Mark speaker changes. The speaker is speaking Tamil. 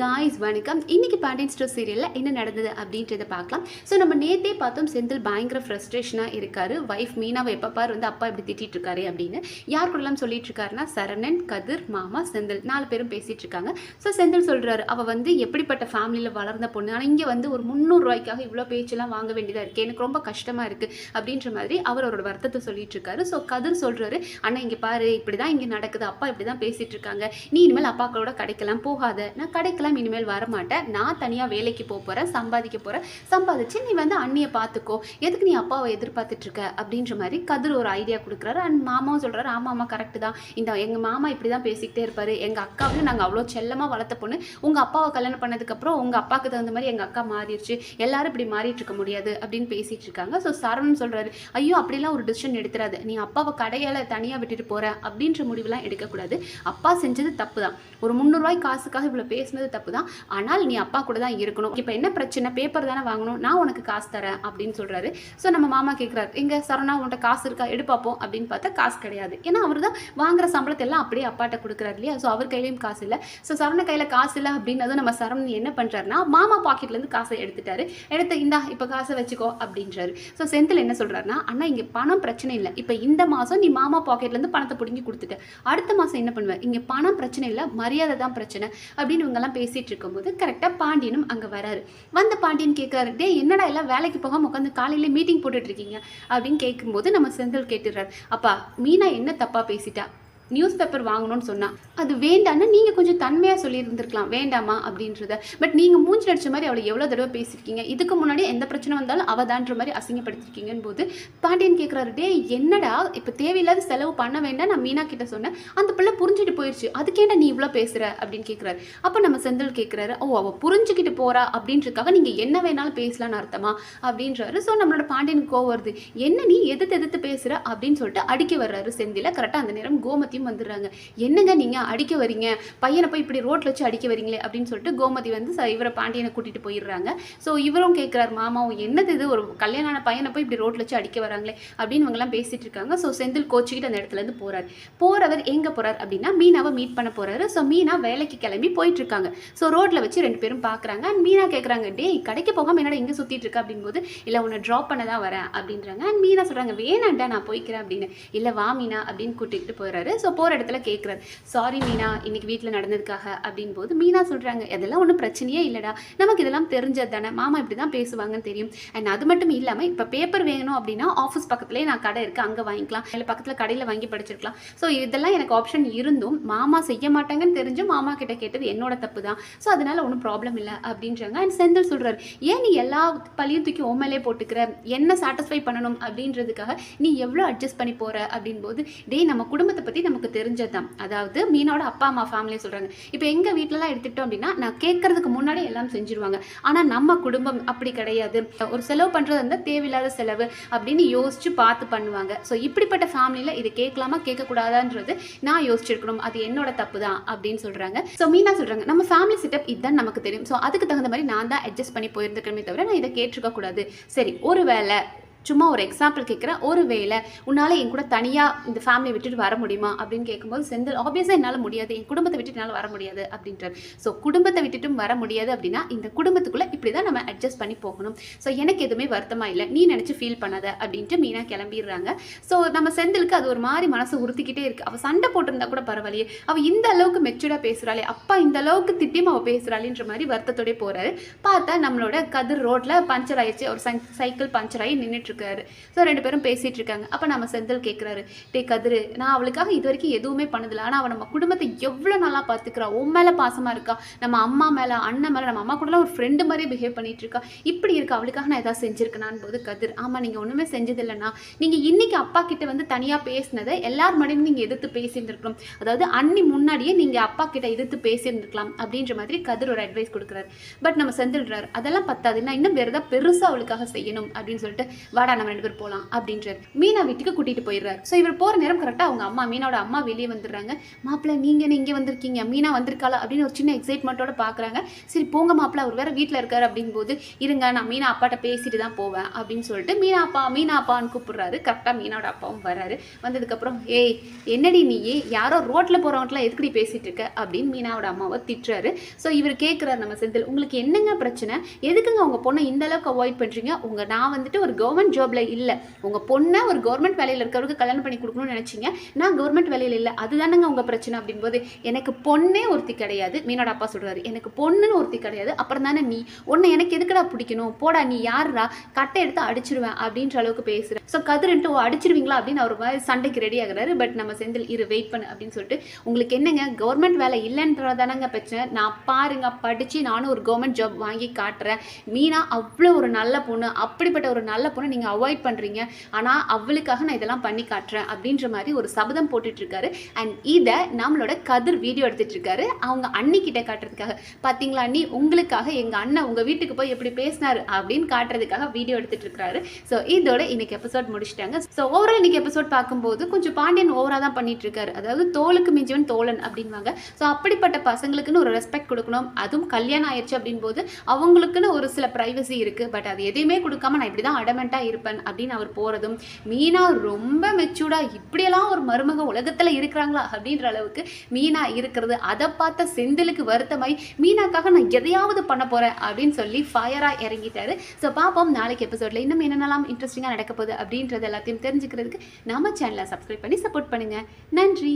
Speaker 1: காய்ஸ் வணக்கம். இன்னைக்கு பாண்டியன் ஸ்டோர் சீரியலில் என்ன நடந்தது அப்படின்றத பார்க்கலாம். ஸோ நம்ம நேத்தே பார்த்தோம் செந்தில் பயங்கர ஃப்ரஸ்ட்ரேஷனாக இருக்காரு. ஒய்ஃப் மீனாவை எப்போ பார் வந்து அப்பா இப்படி திட்டிட்டு இருக்காரு அப்படின்னு. யார் கூடலாம் சொல்லிட்டு இருக்காருன்னா சரணன் கதிர் மாமா செந்தில் நாலு பேரும் பேசிட்டு இருக்காங்க. ஸோ செந்தில் சொல்கிறாரு அவள் வந்து எப்படிப்பட்ட ஃபேமிலியில் வளர்ந்த பொண்ணு? ஆனால் இங்கே வந்து ஒரு முந்நூறுரூவாய்க்காக இவ்வளோ பேச்செல்லாம் வாங்க வேண்டியதாக இருக்குது எனக்கு ரொம்ப கஷ்டமாக இருக்குது அப்படின்ற மாதிரி அவர் அவரோட வருத்தத்தை சொல்லிட்டு இருக்காரு. ஸோ கதிர் சொல்கிறாரு அண்ணா இங்கே பாரு. இப்படி தான் இங்கே நடக்குது. அப்பா இப்படி தான் பேசிட்டு இருக்காங்க. நீ இனிமேல் அப்பாக்களோட கிடைக்கலாம் போகாத. நான் கடைக்கெல்லாம் இனிமேல் வரமாட்டேன் நான் தனியாக வேலைக்கு போக போகிறேன் சம்பாதிக்க போகிறேன் சம்பாதிச்சு நீ வந்து அண்ணியை பார்த்துக்கோ எதுக்கு நீ அப்பாவை எதிர்பார்த்துட்ருக்க அப்படின்ற மாதிரி கதிர் ஒரு ஐடியா கொடுக்குறாரு. அண்ட் மாமாவும் சொல்கிறாரு ஆமாம் ஆமாம் கரெக்டு தான். இந்த எங்கள் மாமா இப்படி தான் பேசிக்கிட்டே இருப்பாரு. எங்கள் அக்காவையும் நாங்கள் அவ்வளோ செல்லமாக வளர்த்த பொண்ணு. உங்கள் அப்பாவை கல்யாணம் பண்ணதுக்கப்புறம் உங்கள் அப்பாவுக்கு தகுந்த மாதிரி எங்கள் அக்கா மாறிடுச்சு. எல்லாரும் இப்படி மாறிட்டு இருக்க முடியாது. அப்படின்னு பேசிகிட்டு இருக்காங்க. ஸோ சரவணன் சொல்கிறாரு ஐயோ அப்படிலாம் ஒரு டிசிஷன் எடுத்துறாது. நீ அப்பாவை கடையால் தனியாக விட்டுட்டு போகிற அப்படின்ற முடிவுலாம் எடுக்கக்கூடாது. அப்பா செஞ்சது தப்பு தான். ஒரு முந்நூறுரூவாய் காசுக்காக இவ்வளோ பேசுனது தப்பு தான் ஆனால் நீ அப்பா கூட தான் இருக்கணும். இப்போ என்ன பிரச்சனை? பேப்பர் தானே வாங்கணும். நான் உனக்கு காசு தரேன் அப்படின்னு சொல்கிறாரு ஸோ நம்ம மாமா கேட்குறாரு எங்க சரணா உன்கிட்ட காசு இருக்கா? எடு பார்ப்போம் அப்படின்னு பார்த்தா காசு கிடையாது. ஏன்னா அவர் தான் வாங்குற சம்பளத்தை எல்லாம் அப்படியே அப்பாட்ட கொடுக்குறாரு இல்லையா? ஸோ அவர் கையிலையும் காசு இல்லை. ஸோ சரண கையில் காசு இல்லை அப்படின்னு நம்ம சரவணன் என்ன பண்ணுறாருனா மாமா பாக்கெட்லேருந்து காசை எடுத்துட்டாரு. எடுத்து இந்தா இப்போ காசை வச்சுக்கோ. அப்படின்றாரு. ஸோ செந்தில் என்ன சொல்கிறாருன்னா அண்ணா இங்கே பணம் பிரச்சனை இல்லை. இப்போ இந்த மாதம் நீ மாமா பாக்கெட்லேருந்து பணத்தை பிடுங்கி கொடுத்துட்ட. அடுத்த மாதம் என்ன பண்ணுவேன் இங்கே பணம் பிரச்சனை இல்லை. மரியாதை தான் பிரச்சனை. அப்படின்னு இவங்கெல்லாம் பேசிட்டு இருக்கும்போது கரெக்டாக பாண்டியனும் அங்கே வராரு. வந்த பாண்டியன் கேட்குறாரு டே என்னடா எல்லாம் வேலைக்கு போகாம உட்காந்து காலையில் மீட்டிங் போட்டுட்டு இருக்கீங்க? அப்படின்னு கேட்கும்போது நம்ம செந்தில் கேட்டுடுறாரு அப்பா மீனா என்ன தப்பாக பேசிட்டா? நியூஸ் பேப்பர் வாங்கணும்னு சொன்னா அது வேண்டான்னு நீங்கள் கொஞ்சம் தன்மையாக சொல்லியிருந்திருக்கலாம். வேண்டாமா அப்படின்றத. பட் நீங்கள் மூஞ்சி அடிச்ச மாதிரி அவளை எவ்வளோ தடவை பேசியிருக்கீங்க? இதுக்கு முன்னாடி எந்த பிரச்சனை வந்தாலும் அவதான்ற மாதிரி அசிங்கப்படுத்திருக்கீங்கன்னு போது பாண்டியன் கேட்குறாரு டே என்னடா? இப்போ தேவையில்லாத செலவு பண்ண வேண்டாம் நான் மீனா கிட்ட சொன்னேன். அந்த பிள்ளை புரிஞ்சுட்டு போயிடுச்சு அதுக்கேண்டா நீ இவ்வளோ பேசுகிற அப்படின்னு கேட்குறாரு அப்போ நம்ம செந்தில் கேட்குறாரு ஓ அவள் புரிஞ்சுக்கிட்டு போறா அப்படின்றதுக்காக நீங்கள் என்ன வேணாலும் பேசலான்னு அர்த்தமா? அப்படின்றாரு. ஸோ நம்மளோட பாண்டியனுக்கு கோவம் வருது. என்ன நீ எதிர்த்து எதிர்த்து பேசுகிற அப்படின்னு சொல்லிட்டு அடிக்க வர்றாரு செந்தில. கரெக்டாக அந்த நேரம் கோமதியும் வந்துடுறாங்க. என்னங்க நீங்கள் அடிக்க வரீங்க? பையனை போய் இப்படி ரோட்டில் வச்சு அடிக்க வரீங்களே அப்படின்னு சொல்லிட்டு கோமதி வந்து இவரை பாண்டியனை கூட்டிகிட்டு போயிடுறாங்க. ஸோ இவரும் கேட்குறாரு மாமாவும் என்னது இது? ஒரு கல்யாணான பையனை போய் இப்படி ரோட்டில் வச்சு அடிக்க வராங்களே? அப்படின்னு இவங்கெல்லாம் பேசிகிட்டு இருக்காங்க. ஸோ செந்தில் கோச்சிக்கிட்டு அந்த இடத்துல இருந்து போகிறவர் எங்கே போகிறார் அப்படின்னா மீனாவை மீட் பண்ண போறாரு. ஸோ மீனா வேலைக்கு கிளம்பி போயிட்டுருக்காங்க ஸோ ரோட்டில் வச்சு ரெண்டு பேரும் பார்க்குறாங்க அண்ட் மீனா கேட்குறாங்க டேய் கடைக்கு போகாமல் என்னடா இங்கே சுற்றிட்டு இருக்கா? அப்படிங்கும்போது இல்லை உன்னை ட்ராப் பண்ண தான் வரேன். அப்படின்றாங்க. அண்ட் மீனா சொல்கிறாங்க வேணாண்டா நான் போய்க்கிறேன் அப்படின்னு. இல்லை வா மீனா அப்படின்னு கூட்டிகிட்டு போயிடுறாரு. ஸோ போகிற இடத்துல கேட்குறாரு சாரி மீனா இன்னைக்கு வீட்டில் நடந்ததுக்காக அப்படின் போது மீனா சொல்கிறாங்க இதெல்லாம் ஒன்றும் பிரச்சனையே இல்லைடா. நமக்கு இதெல்லாம் தெரிஞ்சது தானே. மாமா இப்படி தான் பேசுவாங்கன்னு தெரியும். அண்ட் அது மட்டும் இல்லாமல் இப்போ பேப்பர் வேணும் அப்படின்னா ஆஃபீஸ் பக்கத்துலேயே நான் கடை இருக்குது அங்கே வாங்கிக்கலாம். இல்லை பக்கத்தில் கடையில் வாங்கி படிச்சிருக்கலாம். ஸோ இதெல்லாம் எனக்கு ஆப்ஷன் இருந்தும் மாமா செய்ய மாட்டாங்கன்னு தெரிஞ்சும் மாமா கிட்ட கேட்டது என்னோட தப்பு தான் ஸோ அதனால ஒன்றும் ப்ராப்ளம் இல்லை அப்படின்றாங்க. அண்ட் செந்தில் சொல்கிறாரு ஏன் நீ எல்லா பழியும் தூக்கி ஓமலே போட்டுக்கிற? என்ன சாட்டிஸ்ஃபை பண்ணணும்? அப்படின்றதுக்காக நீ எவ்வளோ அட்ஜஸ்ட் பண்ணி போகிற அப்படின் போது டேய் நம்ம குடும்பத்தை பற்றி நமக்கு தெரிஞ்சது தான் அதாவது மீனோட அப்பா அம்மா ஃபேமிலியை சொல்கிறாங்க இப்போ எங்கள் வீட்டிலலாம் எடுத்துக்கிட்டோம் அப்படின்னா நான் கேட்கறதுக்கு முன்னாடி எல்லாம் செஞ்சுருவாங்க. ஆனால் நம்ம குடும்பம் அப்படி கிடையாது. ஒரு செலவு பண்ணுறது வந்து தேவையில்லாத செலவு அப்படின்னு யோசிச்சு பார்த்து பண்ணுவாங்க. ஸோ இப்படிப்பட்ட ஃபேமிலியில் இது கேட்கலாமா கேட்கக்கூடாதான்றது நான் யோசிச்சிருக்கணும். அது என்னோட தப்பு தான் அப்படின்னு சொல்கிறாங்க ஸோ மீனா சொல்கிறாங்க நம்ம ஃபேமிலி செட்டப் இதுதான் நமக்கு தெரியும். ஸோ அதுக்கு தகுந்த மாதிரி நான் தான் அட்ஜஸ்ட் பண்ணி போயிருந்துக்கிறமே தவிர நான் இதை கேட்டிருக்க கூடாது சரி ஒரு வேளை சும்மா ஒரு எக்ஸாம்பிள் கேட்குறேன் ஒரு வேளை உன்னால் என் கூட தனியாக இந்த ஃபேமிலியை விட்டுட்டு வர முடியுமா? அப்படின்னு கேட்கும்போது செந்தில் ஆப்வியஸாக என்னால் முடியாது. என் குடும்பத்தை விட்டுட்டு என்னால் வர முடியாது. அப்படின்றார். ஸோ குடும்பத்தை விட்டுட்டும் வர முடியாது அப்படின்னா இந்த குடும்பத்துக்குள்ளே இப்படி தான் நம்ம அட்ஜஸ்ட் பண்ணி போகணும். ஸோ எனக்கு எதுவுமே வருத்தமாக இல்லை. நீ நினச்சி ஃபீல் பண்ணாத அப்படின்ட்டு மீனாக கிளம்பிடுறாங்க. ஸோ நம்ம செந்திலுக்கு அது ஒரு மாதிரி மனசு உறுத்திக்கிட்டே இருக்குது அவள் சண்டை போட்டிருந்தா கூட பரவாயில்லையே. அவள் இந்த அளவுக்கு மெச்சூர்டாக பேசுகிறாளே அப்பா இந்த அளவுக்கு திட்டியும் அவள் பேசுகிறாளேன்ற மாதிரி வருத்தத்தோடய போகிறாரு பார்த்தா நம்மளோட கதிர் ரோட்டில் பஞ்சர் ஆயிடுச்சு. ஒரு சை சைக்கிள் பஞ்சர் ஆகி நின்றுட்டு இருக்காரு ஸோ ரெண்டு பேரும் பேசிட்டு இருக்காங்க அப்போ நம்ம செந்தில் கேட்குறாரு டே கதிரு நான் அவளுக்காக இது வரைக்கும் எதுவுமே பண்ணதில்லை. ஆனால் அவள் நம்ம குடும்பத்தை எவ்வளோ நல்லா பார்த்துக்கிறா உன் மேலே பாசமாக இருக்கா? நம்ம அம்மா மேலே அண்ணன் மேலே நம்ம அம்மா கூடலாம் ஒரு ஃப்ரெண்டு மாதிரி பிஹேவ் பண்ணிட்டு இருக்கா இப்படி இருக்கா? அவளுக்காக நான் ஏதாவது செஞ்சிருக்கேனான்னு போது கதிர் ஆமாம் நீங்கள் ஒன்றுமே செஞ்சதில்லைண்ணா. நீங்கள் இன்னைக்கு அப்பா கிட்ட வந்து தனியாக பேசினதை எல்லார் மடியும் நீங்கள் எதிர்த்து பேசியிருந்துருக்கணும் அதாவது அன்னி முன்னாடியே நீங்கள் அப்பா கிட்ட எதிர்த்து பேசியிருந்துருக்கலாம். அப்படின்ற மாதிரி கதிர் ஒரு அட்வைஸ் கொடுக்குறாரு. பட் நம்ம செந்தில்றாரு அதெல்லாம் பத்தாது. நான் இன்னும் வேறு ஏதாவது பெருசாக அவளுக்காக செய்யணும். அப்படின்னு சொல்லிட்டு வாடா நம்ம ரெண்டு பேர் போகலாம் அப்படின்றார். மீனா வீட்டுக்கு கூட்டிட்டு போயிடுறாரு. ஸோ இவர் போகிற நேரம் கரெக்டாக அவங்க அம்மா மீனோட அம்மா வெளியே வந்துடுறாங்க. மாப்பிள்ளை நீங்கள் என்ன இங்கே வந்திருக்கீங்க? மீனா வந்திருக்காளா? அப்படின்னு ஒரு சின்ன எக்ஸைட்மெண்ட்டோட பார்க்குறாங்க சரி போங்க மாப்பிள்ளை அவர் வேற வீட்டில் இருக்காரு. அப்படிங்கும்போது இருங்க நான் மீனா அப்பாட்ட பேசிட்டு தான் போவேன். அப்படின்னு சொல்லிட்டு மீனா அப்பா மீனா அப்பான்னு கூப்பிடுறாரு. கரெக்டாக மீனோட அப்பாவும் வராரு. வந்ததுக்கப்புறம் ஏய் என்னடி நீ? யாரோ ரோட்டில் போகிறவங்களாம் எதுக்குடி பேசிட்டு இருக்க? அப்படின்னு மீனாவோட அம்மாவை திட்டுறாரு. ஸோ இவர் கேட்குறாரு நம்ம செந்தில் உங்களுக்கு என்னங்க பிரச்சனை? எதுக்குங்க உங்கள் பொண்ணை இந்த அளவுக்கு அவாய்ட் பண்ணுறீங்க உங்கள் நான் வந்துட்டு ஒரு கவர்மெண்ட் ஜாப்ல இல்லை. உங்கள் பொண்ணை ஒரு கவர்மெண்ட் வேலையில் இருக்கிறவருக்கு கல்யாணம் பண்ணி கொடுக்கணும்னு நினச்சிங்க. நான் கவர்மெண்ட் வேலையில் இல்லை. அதுதானங்க உங்கள் பிரச்சனை அப்படிங்கும்போது எனக்கு பொண்ணே ஒருத்தி கிடையாது. மீனோட அப்பா சொல்கிறாரு எனக்கு பொண்ணுன்னு ஒருத்தி கிடையாது. அப்புறம் தானே நீ? உன்னை எனக்கு எதுக்குடா பிடிக்கணும்? போடா நீ யாருடா? கட்டை எடுத்து அடிச்சிருவேன். அப்படின்ற அளவுக்கு பேசுகிறேன் ஸோ கதிரன்ட்டு ஓ அடிச்சிருவீங்களா? அப்படின்னு அவர் மாதிரி சண்டைக்கு ரெடி ஆகிறாரு. பட் நம்ம செந்தில் இரு வெயிட் பண்ணு. அப்படின்னு சொல்லிட்டு உங்களுக்கு என்னங்க? கவர்மெண்ட் வேலை இல்லைன்றதானங்க பிரச்சனை. நான் பாருங்க படித்து நானும் ஒரு கவர்மெண்ட் ஜாப் வாங்கி காட்டுறேன். மீனா அவ்வளோ ஒரு நல்ல பொண்ணு. அப்படிப்பட்ட ஒரு நல்ல பொண்ணு நீங்கள் நீங்கள் அவாய்ட் பண்ணுறீங்க ஆனால் அவளுக்காக நான் இதெல்லாம் பண்ணி காட்டுறேன் அப்படின்ற மாதிரி ஒரு சபதம் போட்டுட்ருக்காரு. அண்ட் இதை நம்மளோட கதிர் வீடியோ எடுத்துகிட்ருக்காரு அவங்க அண்ணி கிட்ட காட்டுறதுக்காக. பார்த்தீங்களா அண்ணி? உங்களுக்காக எங்கள் அண்ணன் உங்கள் வீட்டுக்கு போய் எப்படி பேசினார் அப்படின்னு காட்டுறதுக்காக வீடியோ எடுத்துகிட்டு இருக்காரு ஸோ இதோட இன்னைக்கு எபிசோட் முடிச்சிட்டாங்க. ஸோ ஓவரால் இன்னைக்கு எபிசோட் பார்க்கும்போது கொஞ்சம் பாண்டியன் ஓவராக தான் பண்ணிட்டு இருக்காரு அதாவது தோலுக்கு மிஞ்சவன் தோழன் அப்படின்வாங்க. ஸோ அப்படிப்பட்ட பசங்களுக்குன்னு ஒரு ரெஸ்பெக்ட் கொடுக்கணும். அதுவும் கல்யாணம் ஆயிடுச்சு அப்படின் போது அவங்களுக்குன்னு ஒரு சில ப்ரைவசி இருக்குது பட் அது எதையுமே கொடுக்காம நான் இப்படி தான் அடமெண்ட்டாக இருப்பேன் அப்படின்னு அவர் போகிறதும் மீனா ரொம்ப மெச்சூர்டாக இப்படியெல்லாம் ஒரு மருமக உலகத்தில் இருக்கிறாங்களா அப்படின்ற அளவுக்கு மீனா இருக்கிறது. அதை பார்த்த செந்திலுக்கு வருத்தமாய் மீனாக்காக நான் எதையாவது பண்ண போகிறேன் அப்படின்னு சொல்லி ஃபயராக இறங்கிட்டாரு. ஸோ பார்ப்போம் நாளைக்கு எபிசோடில் இன்னும் என்னென்னலாம் இன்ட்ரெஸ்டிங்காக நடக்க போகுது அப்படின்றது எல்லாத்தையும் தெரிஞ்சுக்கிறதுக்கு நம்ம சேனலை சப்ஸ்கிரைப் பண்ணி சப்போர்ட் பண்ணுங்கள் நன்றி!